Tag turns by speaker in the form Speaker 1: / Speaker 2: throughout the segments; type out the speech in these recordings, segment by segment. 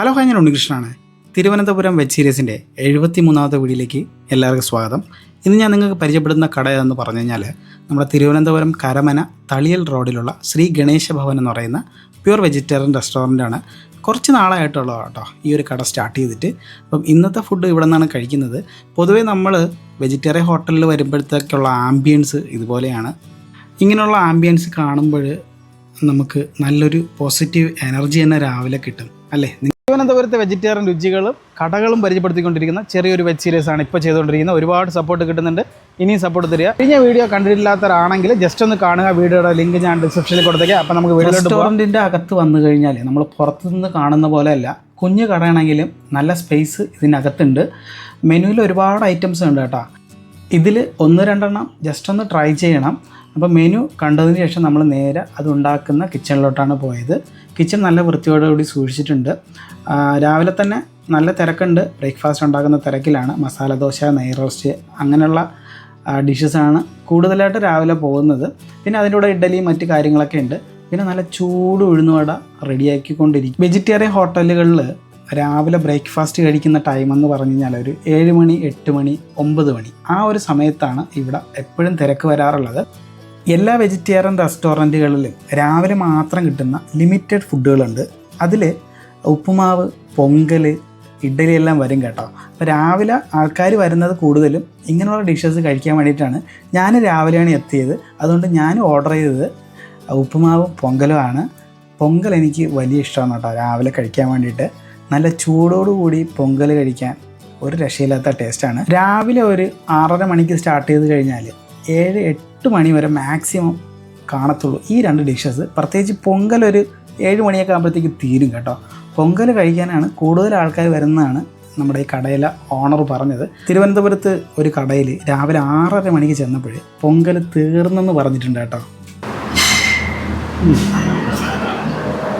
Speaker 1: Hello hi ഞാൻ ഉണ്ണികൃഷ്ണനാണ്. Thiruvananthapuram web സീരീസിന്റെ എഴുപത്തി മൂന്നാമത്തെ വീഡിയോയിലേക്ക് എല്ലാവർക്കും സ്വാഗതം. ഇന്ന് ഞാൻ നിങ്ങൾക്ക് പരിചയപ്പെടുന്ന കട എന്ന് പറഞ്ഞു കഴിഞ്ഞാൽ നമ്മുടെ തിരുവനന്തപുരം കരമന തളിയൽ റോഡിലുള്ള ശ്രീ ഗണേശ ഭവൻ എന്ന് പറയുന്ന പ്യുവർ വെജിറ്റേറിയൻ റെസ്റ്റോറന്റാണ് കുറച്ച് നാളായിട്ടുള്ളതാണ് കേട്ടോ ഈ ഒരു കട സ്റ്റാർട്ട് ചെയ്തിട്ട്. അപ്പം ഇന്നത്തെ ഫുഡ് ഇവിടെ നിന്നാണ് കഴിക്കുന്നത്. പൊതുവേ നമ്മൾ വെജിറ്റേറിയൻ ഹോട്ടലിൽ വരുമ്പോഴത്തേക്കുള്ള ആംബിയൻസ് ഇതുപോലെയാണ്. ഇങ്ങനെയുള്ള ആംബിയൻസ് കാണുമ്പോൾ നമുക്ക് നല്ലൊരു പോസിറ്റീവ് എനർജി തന്നെ രാവിലെ കിട്ടും. അല്ലേ? തിരുവനന്തപുരത്തെ വെജിറ്റേറിയൻ രുചികളും കടകളും പരിചയപ്പെടുത്തിക്കൊണ്ടിരിക്കുന്ന ചെറിയൊരു വെബ് സീരീസ് ആണ് ഇപ്പോൾ ചെയ്തുകൊണ്ടിരിക്കുന്നത്. ഒരുപാട് സപ്പോർട്ട് കിട്ടുന്നുണ്ട്. ഇനിയും സപ്പോർട്ട് തരിക. കഴിഞ്ഞ വീഡിയോ കണ്ടിട്ടില്ലാത്തവരാണെങ്കിൽ ജസ്റ്റ് ഒന്ന് കാണുക. വീഡിയോയുടെ ലിങ്ക് ഞാൻ ഡിസ്ക്രിപ്ഷനിൽ കൊടുത്തേക്കാം. അപ്പോൾ നമുക്ക് റെസ്റ്റോറന്റിന്റെ അകത്ത് വന്നു കഴിഞ്ഞാൽ നമ്മൾ പുറത്തുനിന്ന് കാണുന്ന പോലെയല്ല. കുഞ്ഞു കടയാണെങ്കിലും നല്ല സ്പേസ് ഇതിനകത്തുണ്ട്. മെനുവിൽ ഒരുപാട് ഐറ്റംസ് ഉണ്ട് കേട്ടോ. ഇതിൽ ഒന്ന് രണ്ടെണ്ണം ജസ്റ്റ് ഒന്ന് ട്രൈ ചെയ്യണം. അപ്പോൾ മെനു കണ്ടതിന് ശേഷം നമ്മൾ നേരെ അത് ഉണ്ടാക്കുന്ന കിച്ചണിലോട്ടാണ് പോയത്. കിച്ചൺ നല്ല വൃത്തിയോടുകൂടി സൂക്ഷിച്ചിട്ടുണ്ട്. രാവിലെ തന്നെ നല്ല തിരക്കുണ്ട്. ബ്രേക്ക്ഫാസ്റ്റ് ഉണ്ടാക്കുന്ന തിരക്കിലാണ്. മസാല ദോശ നെയ് റോസ്റ്റ് അങ്ങനെയുള്ള ഡിഷസാണ് കൂടുതലായിട്ട് രാവിലെ പോകുന്നത്. പിന്നെ അതിന്റെ കൂടെ ഇഡലി മറ്റ് കാര്യങ്ങളൊക്കെ ഉണ്ട്. പിന്നെ നല്ല ചൂട് ഉഴുന്നുവട റെഡിയാക്കിക്കൊണ്ടിരിക്കും വെജിറ്റേറിയൻ ഹോട്ടലുകളിൽ രാവിലെ ബ്രേക്ക്ഫാസ്റ്റ് കഴിക്കുന്ന ടൈം എന്ന് പറഞ്ഞു കഴിഞ്ഞാൽ ഒരു ഏഴ് മണി എട്ട് മണി ഒമ്പത് മണി. ആ ഒരു സമയത്താണ് ഇവിടെ എപ്പോഴും തിരക്ക് വരാറുള്ളത്. എല്ലാ വെജിറ്റേറിയൻ റെസ്റ്റോറന്റുകളിലും രാവിലെ മാത്രം കിട്ടുന്ന ലിമിറ്റഡ് ഫുഡുകളുണ്ട് അതിൽ ഉപ്പുമാവ് പൊങ്കൽ ഇഡ്ഡലി എല്ലാം വരും കേട്ടോ. അപ്പോൾ രാവിലെ ആൾക്കാർ വരുന്നത് കൂടുതലും ഇങ്ങനെയുള്ള ഡിഷസ് കഴിക്കാൻ വേണ്ടിയിട്ടാണ് ഞാൻ രാവിലെയാണ് എത്തിയത്. അതുകൊണ്ട് ഞാൻ ഓർഡർ ചെയ്തത് ഉപ്പുമാവും പൊങ്കലുമാണ്. പൊങ്കൽ എനിക്ക് വലിയ ഇഷ്ടമാണ് കേട്ടോ രാവിലെ കഴിക്കാൻ വേണ്ടിയിട്ട്. നല്ല ചൂടോടുകൂടി പൊങ്കൽ കഴിക്കാൻ ഒരു രക്ഷയില്ലാത്ത ടേസ്റ്റാണ് രാവിലെ ഒരു ആറര മണിക്ക് സ്റ്റാർട്ട് ചെയ്ത് കഴിഞ്ഞാൽ ഏഴ് എട്ട് മണി വരെ മാക്സിമം കാണത്തുള്ളൂ. ഈ രണ്ട് ഡിഷസ് പ്രത്യേകിച്ച് പൊങ്കൽ ഒരു ഏഴ് മണിയൊക്കെ ആകുമ്പോഴത്തേക്ക് തീരും കേട്ടോ. പൊങ്കൽ കഴിക്കാനാണ് കൂടുതൽ ആൾക്കാർ വരുന്നതാണ് നമ്മുടെ ഈ കടയിലെ ഓണർ പറഞ്ഞത്. തിരുവനന്തപുരത്ത് ഒരു കടയിൽ രാവിലെ ആറര മണിക്ക് ചെന്നപ്പോൾ പൊങ്കൽ തീർന്നെന്ന് പറഞ്ഞിട്ടുണ്ട് കേട്ടോ.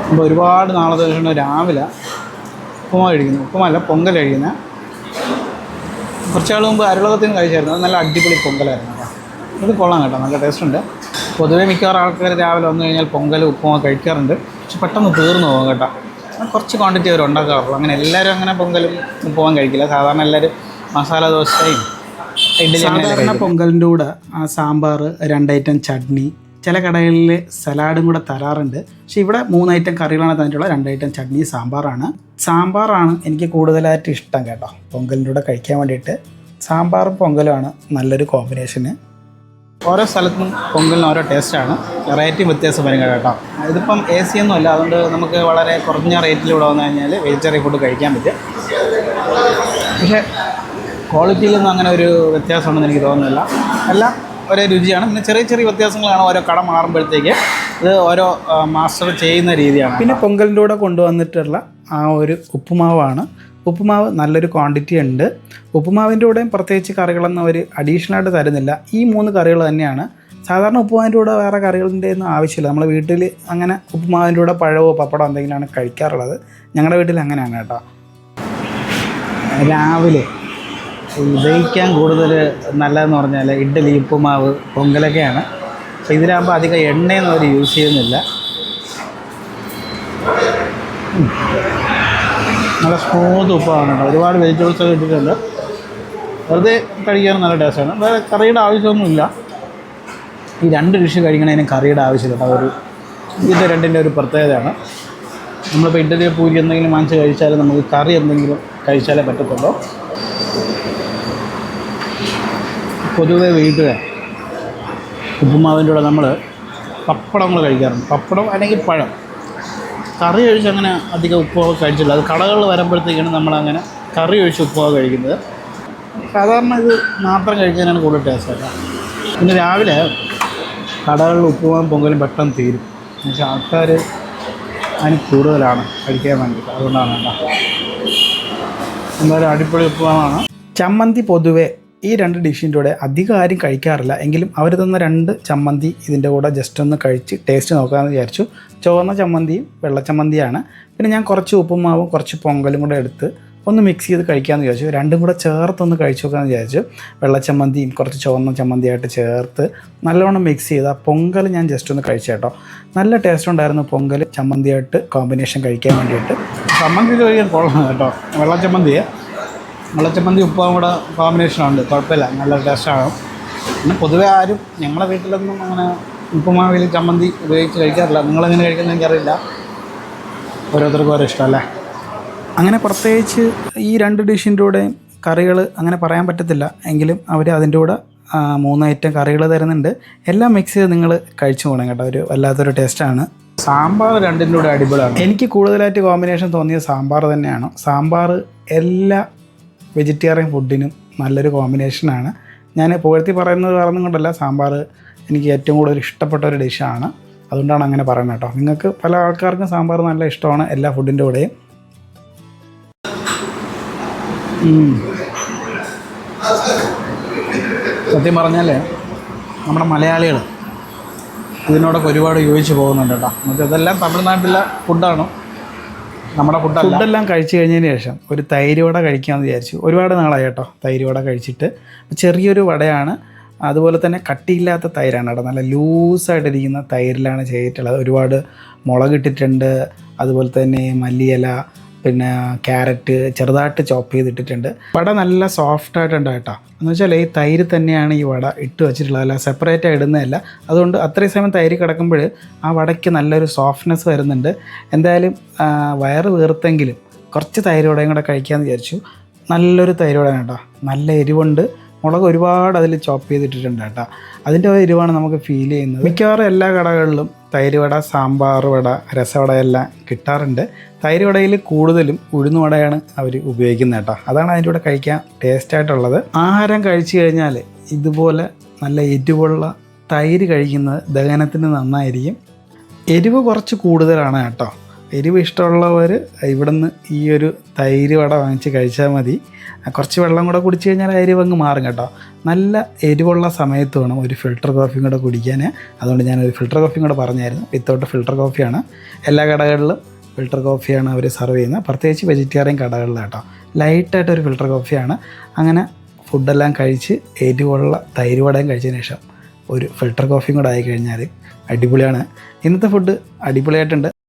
Speaker 1: അപ്പോൾ ഒരുപാട് ദിവസം രാവിലെ ഉപ്പുമ കഴിക്കുന്നത് ഉപ്പുമല്ല പൊങ്കൽ കഴിക്കുന്ന കുറച്ചാൾ മുമ്പ് അരുളകത്തിന് കഴിച്ചായിരുന്നു. അത് നല്ല അടിപൊളി പൊങ്കലായിരുന്നു കേട്ടോ. ഇത് കൊള്ളാം കേട്ടോ. നല്ല ടേസ്റ്റ് ഉണ്ട്. പൊതുവേ മിക്കവാറും ആൾക്കാർ രാവിലെ വന്നു കഴിഞ്ഞാൽ പൊങ്കൽ ഉപ്പുമാ കഴിക്കാറുണ്ട്. പക്ഷെ പെട്ടെന്ന് തീർന്നു പോകും കേട്ടോ. കുറച്ച് ക്വാണ്ടിറ്റി അവർ ഉണ്ടാക്കാറുള്ളൂ. അങ്ങനെ എല്ലാവരും അങ്ങനെ പൊങ്കലും ഉപ്പുമാൻ കഴിക്കില്ല. സാധാരണ എല്ലാവരും മസാല ദോശയും ഇഡ്ഡലി സാധാരണ പൊങ്കലിന്റെ കൂടെ ആ സാമ്പാർ രണ്ടൈറ്റം ചട്നി ചില കടകളിൽ സലാഡും കൂടെ തരാറുണ്ട്. പക്ഷെ ഇവിടെ മൂന്ന് ഐറ്റം കറികളാണ് തന്നിട്ടുള്ളത്. രണ്ട് ഐറ്റം ചട്നി സാമ്പാറാണ്. സാമ്പാറാണ് എനിക്ക് കൂടുതലായിട്ട് ഇഷ്ടം കേട്ടോ. പൊങ്കലിന്റെ കൂടെ കഴിക്കാൻ വേണ്ടിയിട്ട്. സാമ്പാറും പൊങ്കലുമാണ് നല്ലൊരു കോമ്പിനേഷന് ഓരോ സ്ഥലത്തും പൊങ്കലിന് ഓരോ ടേസ്റ്റാണ് റേറ്റും വ്യത്യാസം വരും കേട്ടോ. ഇതിപ്പം എ സി ഒന്നും അല്ല. അതുകൊണ്ട് നമുക്ക് വളരെ കുറഞ്ഞ റേറ്റിൽ ഇവിടെ വന്നു കഴിഞ്ഞാൽ വെജിറ്റേറിയൻ ഫുഡ് കഴിക്കാൻ പറ്റും. പക്ഷേ ക്വാളിറ്റിയിലൊന്നും അങ്ങനെ ഒരു വ്യത്യാസമുണ്ടെന്ന് എനിക്ക് തോന്നുന്നില്ല. എല്ലാം ഒരേ രുചിയാണ്. പിന്നെ ചെറിയ ചെറിയ വ്യത്യാസങ്ങളാണ് ഓരോ കട മാറുമ്പോഴത്തേക്ക് ഇത് ഓരോ മാസ്റ്റർ ചെയ്യുന്ന രീതിയാണ് പിന്നെ പൊങ്കലിന്റെ കൂടെ കൊണ്ടുവന്നിട്ടുള്ള ആ ഒരു ഉപ്പുമാവാണ്. ഉപ്പുമാവ് നല്ലൊരു ക്വാണ്ടിറ്റി ഉണ്ട്. ഉപ്പുമാവിന്റെ കൂടെയും പ്രത്യേകിച്ച് കറികളൊന്നും അവർ അഡീഷണലായിട്ട് തരുന്നില്ല. ഈ മൂന്ന് കറികൾ തന്നെയാണ്. സാധാരണ ഉപ്പുമാവിന്റെ കൂടെ വേറെ കറികളിന്റെ ഒന്നും ആവശ്യമില്ല. നമ്മൾ വീട്ടിൽ അങ്ങനെ ഉപ്പുമാവിന്റെ കൂടെ പഴവോ പപ്പടമോ എന്തെങ്കിലുമാണ് കഴിക്കാറുള്ളത്. ഞങ്ങളുടെ വീട്ടിൽ അങ്ങനെയാണ് കേട്ടോ. രാവിലെ ദഹിക്കാൻ കൂടുതൽ നല്ലതെന്ന് പറഞ്ഞാൽ ഇഡ്ഡലി ഉപ്പുമാവ് പൊങ്കലൊക്കെയാണ്. അപ്പോൾ ഇതിലാകുമ്പോൾ അധികം എണ്ണയൊന്നും അവർ യൂസ് ചെയ്യുന്നില്ല. നല്ല സ്മൂത്ത് ഉപ്പാണ് കേട്ടോ. ഒരുപാട് വെജിറ്റബിൾസ് ഒക്കെ ഇട്ടിട്ടുണ്ട്. വെറുതെ കഴിക്കാൻ നല്ല ടേസ്റ്റാണ് വേറെ കറിയുടെ ആവശ്യമൊന്നുമില്ല. ഈ രണ്ട് ഡിഷ് കഴിക്കണതിന് കറിയുടെ ആവശ്യമില്ല ഒരു ഇതിന്റെ രണ്ടിന്റെ ഒരു പ്രത്യേകതയാണ്. നമ്മളിപ്പോൾ ഇഡ്ഡലി പൂരി എന്തെങ്കിലും വാങ്ങിച്ച് കഴിച്ചാൽ നമുക്ക് കറി എന്തെങ്കിലും കഴിച്ചാലേ പറ്റത്തുള്ളൂ. പൊതുവെ വീട്ടിൽ ഉപ്പുമാവിന്റെ കൂടെ നമ്മൾ പപ്പടങ്ങൾ കഴിക്കാറുണ്ട്. പപ്പടം അല്ലെങ്കിൽ പഴം. കറി ഒഴിച്ച് അങ്ങനെ അധികം ഉപ്പുമാവ് കഴിച്ചില്ല. അത് കടകളിൽ വരുമ്പോഴത്തേക്കാണ് നമ്മളങ്ങനെ കറി ഒഴിച്ച് ഉപ്പുമാവ് കഴിക്കുന്നത്. സാധാരണ ഇത് മാത്രം കഴിക്കാനാണ് കൂടുതൽ ടേസ്റ്റ് പിന്നെ രാവിലെ കടകളിൽ ഉപ്പുമാവും പൊങ്കലും പെട്ടെന്ന് തീരും. എന്നുവെച്ചാൽ ആൾക്കാർ അതിന് കൂടുതലാണ് കഴിക്കാൻ വേണ്ടിയിട്ട്. അതുകൊണ്ടാണ് എന്തായാലും അടിപൊളി ഉപ്പുമാവാണ്. ചമ്മന്തി പൊതുവെ ഈ രണ്ട് ഡിഷിന്റെ കൂടെ അധികം ആരും കഴിക്കാറില്ല. എങ്കിലും അവർ തന്ന രണ്ട് ചമ്മന്തി ഇതിന്റെ കൂടെ ജസ്റ്റ് ഒന്ന് കഴിച്ച് ടേസ്റ്റ് നോക്കാമെന്ന് വിചാരിച്ചു. ചുവന്ന ചമ്മന്തിയും വെള്ള ചമ്മന്തിയാണ്. പിന്നെ ഞാൻ കുറച്ച് ഉപ്പുമാവും കുറച്ച് പൊങ്കലും കൂടെ എടുത്ത് ഒന്ന് മിക്സ് ചെയ്ത് കഴിക്കാമെന്ന് വിചാരിച്ചു. രണ്ടും കൂടെ ചേർത്തൊന്ന് കഴിച്ചു നോക്കാമെന്ന് വിചാരിച്ചു. വെള്ളച്ചമ്മന്തിയും കുറച്ച് ചുവന്ന ചമ്മന്തിയായിട്ട് ചേർത്ത് നല്ലോണം മിക്സ് ചെയ്ത പൊങ്കൽ ഞാൻ ജസ്റ്റ് ഒന്ന് കഴിച്ചു കേട്ടോ നല്ല ടേസ്റ്റ് ഉണ്ടായിരുന്നു പൊങ്കൽ ചമ്മന്തിയായിട്ട് കോമ്പിനേഷൻ കഴിക്കാൻ വേണ്ടിയിട്ട്. ചമ്മന്തി കഴിക്കാൻ കൊള്ളാം കേട്ടോ. വെള്ളച്ചമ്മന്തി വെള്ളച്ചമ്മന്തി ഉപ്പാവും കൂടെ കോമ്പിനേഷനുണ്ട് കുഴപ്പമില്ല. നല്ല ടേസ്റ്റാണ് പിന്നെ പൊതുവെ ആരും ഞങ്ങളുടെ വീട്ടിലൊന്നും അങ്ങനെ ഉപ്പുമാവിൽ ചമ്മന്തി ഉപയോഗിച്ച് കഴിക്കാറില്ല. നിങ്ങളെങ്ങനെ കഴിക്കുന്നത് എനിക്കറിയില്ല. ഓരോരുത്തർക്കും ഓരോ ഇഷ്ടമല്ലേ അങ്ങനെ പ്രത്യേകിച്ച് ഈ രണ്ട് ഡിഷിന്റെ കൂടെ കറികൾ അങ്ങനെ പറയാൻ പറ്റത്തില്ല. എങ്കിലും അവർ അതിന്റെ കൂടെ മൂന്ന് ഐറ്റം കറികൾ തരുന്നുണ്ട്. എല്ലാം മിക്സ് ചെയ്ത് നിങ്ങൾ കഴിച്ചു പോകണം കേട്ടോ. ഒരു വല്ലാത്തൊരു ടേസ്റ്റാണ് സാമ്പാർ രണ്ടിന്റെ കൂടെ അടിപൊളിയാണ്. എനിക്ക് കൂടുതലായിട്ട് കോമ്പിനേഷൻ തോന്നിയത് സാമ്പാർ തന്നെയാണ്. സാമ്പാർ എല്ലാ വെജിറ്റേറിയൻ ഫുഡിനും നല്ലൊരു കോമ്പിനേഷനാണ്. ഞാൻ പുകഴ്ത്തി പറയുന്നത് കാരണം കൊണ്ടല്ല സാമ്പാർ എനിക്ക് ഏറ്റവും കൂടുതൽ ഇഷ്ടപ്പെട്ട ഒരു ഡിഷാണ്. അതുകൊണ്ടാണ് അങ്ങനെ പറയുന്നത് കേട്ടോ. നിങ്ങൾക്ക് പല ആൾക്കാർക്കും സാമ്പാർ നല്ല ഇഷ്ടമാണ് എല്ലാ ഫുഡിന്റെ കൂടെയും. സത്യം പറഞ്ഞാൽ നമ്മുടെ മലയാളികൾ ഇതിനോടൊക്കെ ഒരുപാട് യോജിച്ച് പോകുന്നുണ്ട് കേട്ടോ. നമുക്ക് ഇതെല്ലാം തമിഴ്നാട്ടിലെ ഫുഡാണ്. നമ്മുടെ ഫുഡ് ഫുഡെല്ലാം കഴിച്ചു കഴിഞ്ഞതിന് ശേഷം ഒരു തൈര് വട കഴിക്കാമെന്ന് വിചാരിച്ചു. ഒരുപാട് നാളായി കേട്ടോ തൈര് വട കഴിച്ചിട്ട്. ചെറിയൊരു വടയാണ്. അതുപോലെ തന്നെ കട്ടിയില്ലാത്ത തൈരാണ് കേട്ടോ. നല്ല ലൂസായിട്ടിരിക്കുന്ന തൈരിലാണ് ചെയ്തിട്ടുള്ളത്. ഒരുപാട് മുളകിട്ടിട്ടുണ്ട്. അതുപോലെ തന്നെ മല്ലിയില പിന്നെ ക്യാരറ്റ് ചെറുതായിട്ട് ചോപ്പ് ചെയ്തിട്ടിട്ടുണ്ട്. വട നല്ല സോഫ്റ്റ് ആയിട്ടുണ്ട് കേട്ടോ. എന്ന് വെച്ചാൽ ഈ തൈര് തന്നെയാണ് ഈ വട ഇട്ട് വെച്ചിട്ടുള്ളത്. അല്ല സെപ്പറേറ്റ് ഇടുന്നതല്ല. അതുകൊണ്ട് അത്രയും സമയം തൈര് കിടക്കുമ്പോൾ ആ വടയ്ക്ക് നല്ലൊരു സോഫ്റ്റ്നെസ് വരുന്നുണ്ട്. എന്തായാലും വയറ് വീർത്തെങ്കിലും കുറച്ച് തൈര് വടയും കൂടെ കഴിക്കാമെന്ന് വിചാരിച്ചു. നല്ലൊരു തൈര് വടയാണ് കേട്ടോ. നല്ല എരിവുണ്ട്. മുളക് ഒരുപാട് അതിൽ ചോപ്പ് ചെയ്തിട്ടിട്ടുണ്ട് കേട്ടോ. അതിന്റെ ഒരു എരിവാണ് നമുക്ക് ഫീൽ ചെയ്യുന്നത്. മിക്കവാറും എല്ലാ കടകളിലും തൈര് വട സാമ്പാർ വട രസവട എല്ലാം കിട്ടാറുണ്ട്. തൈര് വടയിൽ കൂടുതലും ഉഴുന്നുവടയാണ് അവർ ഉപയോഗിക്കുന്നത് കേട്ടോ. അതാണ് അതിന്റെ കൂടെ കഴിക്കാൻ ടേസ്റ്റായിട്ടുള്ളത് ആഹാരം കഴിച്ചു കഴിഞ്ഞാൽ ഇതുപോലെ നല്ല എരിവുള്ള തൈര് കഴിക്കുന്നത് ദഹനത്തിന് നന്നായിരിക്കും. എരിവ് കുറച്ച് കൂടുതലാണ് കേട്ടോ. എരിവ് ഇഷ്ടമുള്ളവർ ഇവിടുന്ന് ഈ ഒരു തൈര് വട വാങ്ങിച്ച് കഴിച്ചാൽ മതി. കുറച്ച് വെള്ളം കൂടെ കുടിച്ച് കഴിഞ്ഞാൽ എരിവ് അങ്ങ് മാറും കേട്ടോ. നല്ല എരിവുള്ള സമയത്ത് വേണം ഒരു ഫിൽട്ടർ കോഫിയും കൂടെ കുടിക്കാൻ. അതുകൊണ്ട് ഞാൻ ഒരു ഫിൽട്ടർ കോഫിയും കൂടെ പറഞ്ഞായിരുന്നു. വിത്തൗട്ട് ഫിൽട്ടർ കോഫിയാണ് എല്ലാ കടകളിലും ഫിൽട്ടർ കോഫിയാണ് അവർ സെർവ് ചെയ്യുന്നത്. പ്രത്യേകിച്ച് വെജിറ്റേറിയൻ കടകളിൽ കേട്ടോ. ഒരു ഫിൽട്ടർ കോഫിയാണ് അങ്ങനെ ഫുഡെല്ലാം കഴിച്ച് എരിവുള്ള തൈര് വടയും കഴിച്ചതിന് ശേഷം ഒരു ഫിൽട്ടർ കോഫിയും കൂടെ ആയി കഴിഞ്ഞാൽ അടിപൊളിയാണ്. ഇന്നത്തെ ഫുഡ് അടിപൊളിയായിട്ടുണ്ട്.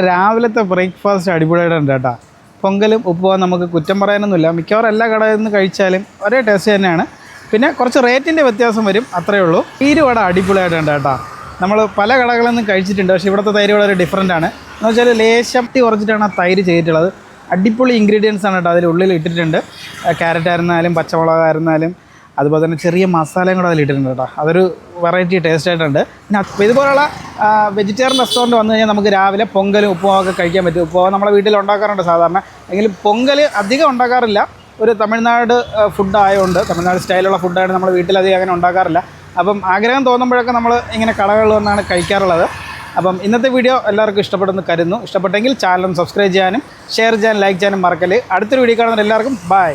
Speaker 1: രാവിലത്തെ ബ്രേക്ക്ഫാസ്റ്റ് അടിപൊളിയായിട്ടുണ്ട് കേട്ടോ. പൊങ്കലും ഉപ്പുവാൻ നമുക്ക് കുറ്റം പറയാനൊന്നുമില്ല. മിക്കവാറും എല്ലാ കടയിൽ നിന്ന് കഴിച്ചാലും ഒരേ ടേസ്റ്റ് തന്നെയാണ്. പിന്നെ കുറച്ച് റേറ്റിന്റെ വ്യത്യാസം വരും അത്രയേ ഉള്ളൂ. തൈര് വട അടിപൊളിയായിട്ടുണ്ട് കേട്ടോ. നമ്മൾ പല കടകളിൽ നിന്നും കഴിച്ചിട്ടുണ്ട് പക്ഷേ ഇവിടുത്തെ തൈര് വളരെ ഡിഫറെന്റ് ആണ്. എന്ന് വെച്ചാൽ ലേശപ്തി കുറച്ചിട്ടാണ് ആ തൈര് ചെയ്തിട്ടുള്ളത്. അടിപൊളി ഇൻഗ്രീഡിയൻസ് ആണ് കേട്ടോ അതിൽ ഉള്ളിൽ ഇട്ടിട്ടുണ്ട്. ക്യാരറ്റ് ആയിരുന്നാലും പച്ചമുളക് ആയിരുന്നാലും അതുപോലെ തന്നെ ചെറിയ മസാലയും കൂടെ അതിൽ ഇട്ടിട്ടുണ്ട് കേട്ടോ. അതൊരു വെറൈറ്റി ടേസ്റ്റ് ആയിട്ടുണ്ട്. പിന്നെ ഇതുപോലുള്ള വെജിറ്റേറിയൻ റെസ്റ്റോറന്റ് വന്നു കഴിഞ്ഞാൽ നമുക്ക് രാവിലെ പൊങ്കലും ഉപ്പുമാവൊക്കെ കഴിക്കാൻ പറ്റും. ഉപ്പുമാവ് നമ്മുടെ വീട്ടിൽ ഉണ്ടാക്കാറുണ്ട് സാധാരണ. എങ്കിലും പൊങ്കൽ അധികം ഉണ്ടാക്കാറില്ല. ഒരു തമിഴ്നാട് ഫുഡ് ആയതുകൊണ്ട് തമിഴ്നാട് സ്റ്റൈലുള്ള ഫുഡായിട്ട് നമ്മൾ വീട്ടിലധികം അങ്ങനെ ഉണ്ടാക്കാറില്ല. അപ്പം ആഗ്രഹം തോന്നുമ്പോഴൊക്കെ നമ്മൾ ഇങ്ങനെ കടകളിൽ വന്നാണ് കഴിക്കാറുള്ളത്. അപ്പം ഇന്നത്തെ വീഡിയോ എല്ലാവർക്കും ഇഷ്ടപ്പെടുന്നു കരുതുന്നു. ഇഷ്ടപ്പെട്ടെങ്കിൽ ചാനൽ സബ്സ്ക്രൈബ് ചെയ്യാനും ഷെയർ ചെയ്യാനും ലൈക്ക് ചെയ്യാനും മറക്കൽ അടുത്തൊരു വീഡിയോ കാണുന്ന എല്ലാവർക്കും ബൈ